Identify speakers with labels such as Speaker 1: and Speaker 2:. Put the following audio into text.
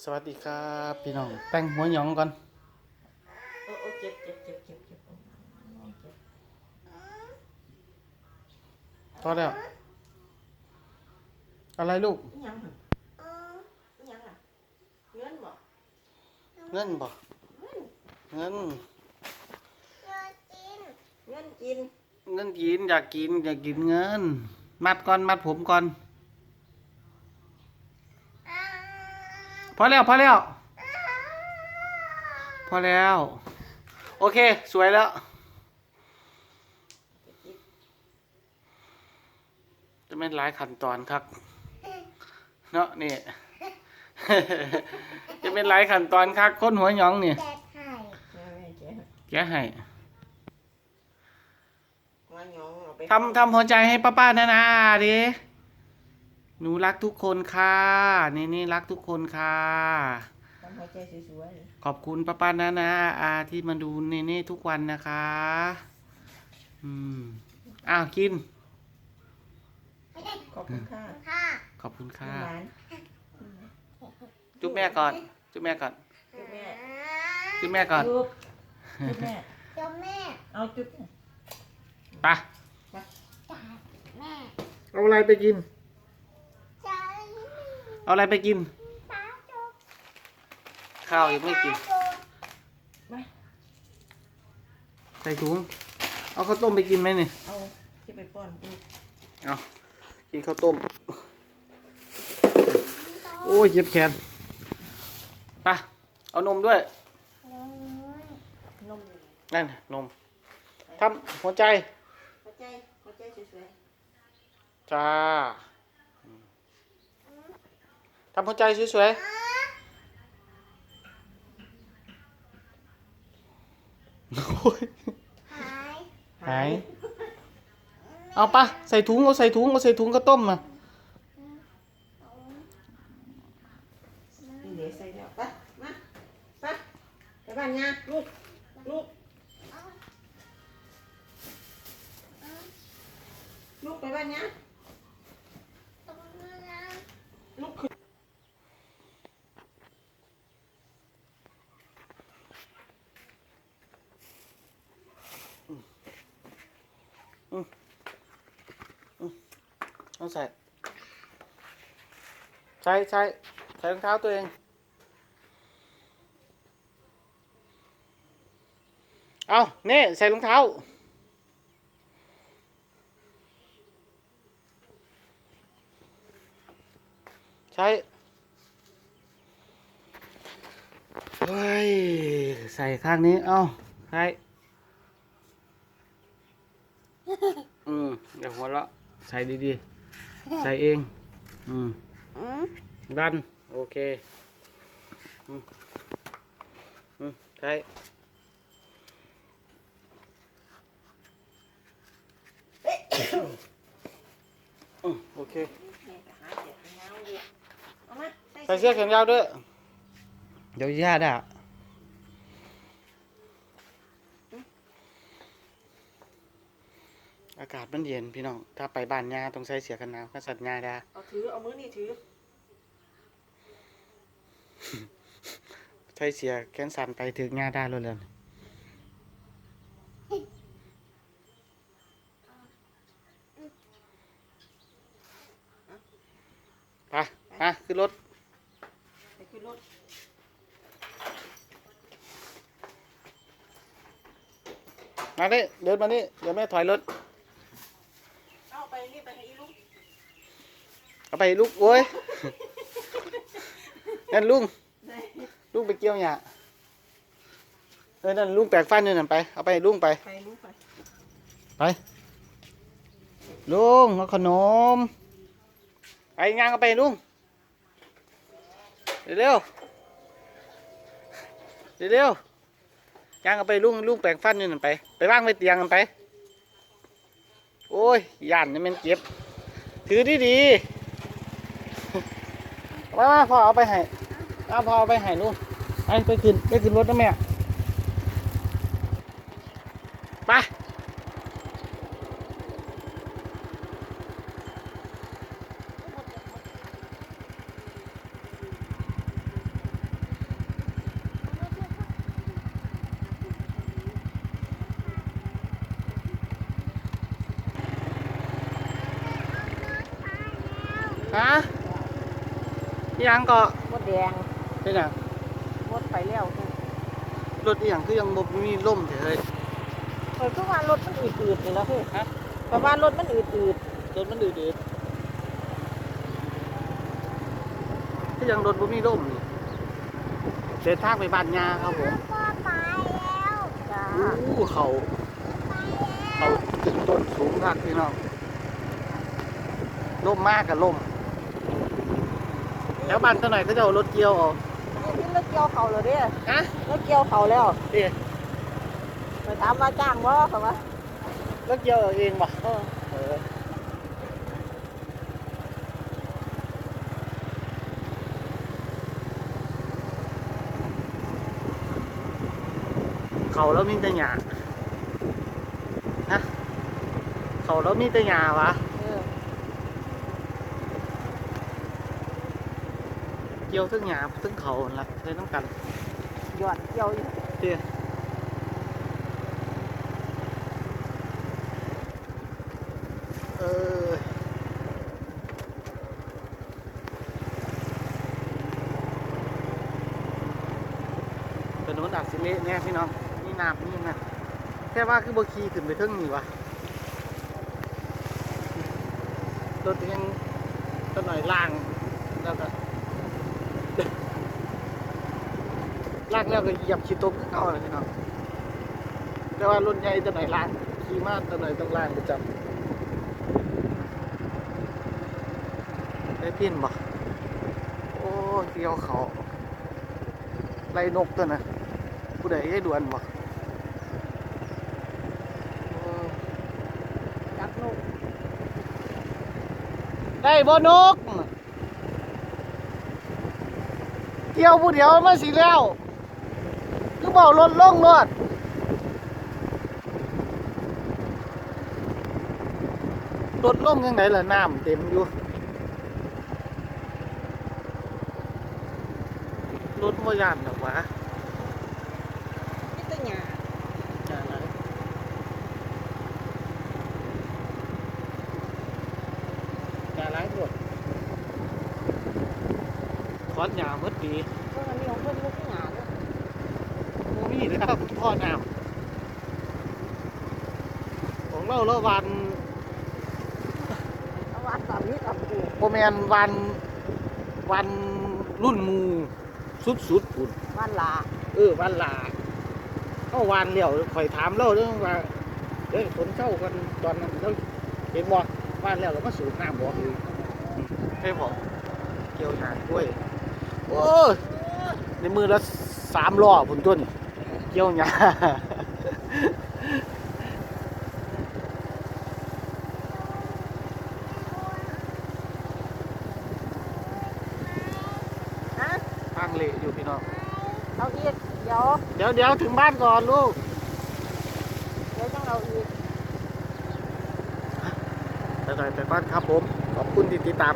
Speaker 1: สวัสดีครับพี่น้องแต่งหัวหยองก่อน
Speaker 2: โอ้โอ้เจ็บเจ็บเจ็บเจ็บเจ็บโอ้เจ็บ
Speaker 1: พอแล้วอะไรลูก
Speaker 2: อิหยังหั่นอิหยังล่ะเงินบ่
Speaker 1: เงินบ่เงิน
Speaker 2: เงินกิน
Speaker 1: เงินกินอยากกินอยากกินเงิน มัดก่อนมัดผมก่อน อแล้วพอแล้วพอแล้ว โอเค สวยแล้ว จะเป็นหลายขั้นตอนครับเนาะนี่ จะเป็นหลายขั้นตอนครับคนหัวหยองนี่
Speaker 2: แม่แม่เจ็บ
Speaker 1: แกะให้
Speaker 2: หัวหยองเอาไป
Speaker 1: ทำทำหัวใจให้ป้าป้านะนะดิ หนูรักทุกคนค่ะนี่นี่รักทุกคนค่ะ
Speaker 2: ทำหัวใจสวย
Speaker 1: ขอบคุณป้าป้านะนะอาที่มาดูเนเน่ทุกวันนะคะ อืมอ้าวกิน
Speaker 2: ๆขอบคุณค่ะ
Speaker 1: ขอบคุณค่ะ
Speaker 2: หลาน
Speaker 1: จุ๊บแม่ก่อน จุ๊บแม่ก่อน
Speaker 2: จุ๊บแม่
Speaker 1: จุ๊บแม่ก่อน
Speaker 2: จุ๊บจุ๊บแม่เอาจุ๊บ
Speaker 1: ไปเอาอะไรไปกิน เอาอะไรไปกิน ข้าวยังไม่กิน
Speaker 2: มา
Speaker 1: ใส่ถุง เอาข้าวต้มไปกินไหมเนี่ย
Speaker 2: เอาที่ไปป้อนลูก
Speaker 1: เอากินข้าวต้ม โอ้ยเจ็บแขนไปเอานมด้วย
Speaker 2: นม
Speaker 1: นั่นน่ะนมทำหัวใจ
Speaker 2: หัวใจ หัวใจสวย
Speaker 1: จ้า ทำหัวใจสวยๆโอ้ย
Speaker 2: ๆ
Speaker 1: หาย เอาปะใส่ถุงเอาใส่ถุงเอาใส่ถุงข้าวต้มมา
Speaker 2: นี่เดี๋ยวใส่แล้วไปมาไปไปบ้านยาลูกลูกลูกไปบ้านยาลูกขึ้น
Speaker 1: เอาใส่ใส่ใส่ใส่รองเท้าตัวเอง เอาเน่ใส่รองเท้า ใช้เฮ้ย ใส่ข้างนี้ เอาใส่อืมเดี๋ยว หัวเราะใส่ดีๆ ใส่เอง อืมดัน โอเค อืมอืมใช่อืมโอเค
Speaker 2: แม่ก็หาเจ็บเงาอยู่เอามา
Speaker 1: ใส่เสื้อแขนยาวด้วย เดี๋ยวย่าได้อ อากาศมันเย็นพี่น้อง ถ้าไปบ้านย่าต้องใส่เสื้อกันหนาวก็สัตว์ย่าได้
Speaker 2: เอาถือ เอามือนี่ถือ
Speaker 1: ใส่เสื้อแขนสั้นไปถึงย่าได้เลยเลยไปมาขึ้นรถ
Speaker 2: ไปขึ้นรถ
Speaker 1: มาดิเดินมานี่เดี๋ยวแม่ถอยรถ
Speaker 2: เอาไป นี่ไปให้อีลูก
Speaker 1: เอาไปลูกโว้ยนั่นลุง
Speaker 2: ได้
Speaker 1: ลุงไปเกี่ยวหญ้าเออนั่นลุงแปลกฟันนี่นั่นไป เอาไปให้ลุงไป
Speaker 2: ไปลูกไป
Speaker 1: ไปลุงเอาขนมไปย่างเอาไปให้ลุงเร็วเร็วเร็วๆย่างเอาไปลุงลุงแปลงฟันนี่นั่นไป ไปวางไว้เตียงกันไป โอ้ยย่านนี่มันเก็บ ถือดีดีๆมาพอเอาไปให้มาพอเอาไปให้ลูกไปไปขึ้นไปขึ้นรถนะแม่ไป ฮะอิหยังก็
Speaker 2: มดแดง
Speaker 1: เป็นหยัง
Speaker 2: มดไปแล้ว
Speaker 1: รถอีหยังคือยังบ่มีล่มเฉย
Speaker 2: เปิดทุกวันรถมันอืดๆนี่แล้วพี่
Speaker 1: ฮะ
Speaker 2: ประมาณรถมันอืด
Speaker 1: รถมันดืดๆคือยังรถบ่มีล่มนี่เดินทางไปบ้านยาครับผม
Speaker 2: ๆจ้า
Speaker 1: อู้เขาเขาตึกต้นสูงมากพี่น้องล่มมากกับล่ม แล้วบ้านตัวไหนเขาจะเอารถเกี่ยวออก
Speaker 2: นี่รถเกี่ยวเขาเลยเด้อ
Speaker 1: ฮะ
Speaker 2: รถเกี่ยวเขาแล้ว
Speaker 1: เอ๊ะ
Speaker 2: ไปถามว่าจ้างบ่เขาว่า
Speaker 1: รถเกี่ยวเอาเองป่ะ
Speaker 2: เออ
Speaker 1: เออเขาแล้วมีแต่หญ้าฮะเขาแล้วมีแต่หญ้าวะ
Speaker 2: เออ
Speaker 1: เกี่ยวทั้งหญ้าทั้งเขาหั่นละใช้ต้องกัน
Speaker 2: หยอดเกี่ยวอยู่
Speaker 1: เตี้ยเออเป็นมันอาจสิเละแน่พี่น้องนี่น้ำนี่นะแค่ว่าคือบคีขึ้นไปเทึ่งนี่วะรถยังก็หน่อยล่างแล้วก็ ลากแล้วก็เหยียบขี้ตมเข้าเลยพี่น้องแต่ว่ารุ่นใหญ่ตัวไหนล่างขี่มาตัวไหนต้องล่างประจำได้พินบ่โอ้เกี่ยวเขาไล่นกตัวน่ะผู้ใดได้ด่วนบ่โอ้
Speaker 2: จับนก
Speaker 1: ได้บ่นกเกี่ยวผู้เดียวมาสิแล้วคือ เบารถลงรถรถลงยังไงล่ะน้ำเต็มอยู่รถว่ยานหรอกวะ
Speaker 2: นี่ตัวหยา
Speaker 1: จะอะไรจะอะไรหมดคอนยาวเมื่อปี
Speaker 2: เพิ่นอันนี้ของเพิ่นลูกหยาเด้อ
Speaker 1: โมมี่เลยครับพ่อน้ำของเราเราวัน
Speaker 2: เอาว่าสามีกับกู
Speaker 1: โมแมนวันวันรุ่นหมูสุดสุดๆปุ่น
Speaker 2: บ้านลา
Speaker 1: เออวันลาเข้าวันเลี้ยวข่อยถามเราเรื่องว่าเอ้ยฝนเข้ากันตอนนั้นเราเห็นบ่วันแล้วเรามาสูบน้ำบ่คือให้บอกเกี่ยวหางกล้วยโอ้ยในมือละสามล้อผุนต้น เกี่ยวหญ้า
Speaker 2: ฮะ
Speaker 1: ทางเละอยู่พี่น้อง
Speaker 2: เอาอีก เดี๋ยว
Speaker 1: เดี๋ยวเดี๋ยวถึงบ้านก่อนลูก
Speaker 2: เดี๋ยวจังเอาอีก
Speaker 1: ไปไปไปบ้านครับผม ขอบคุณที่ติดตาม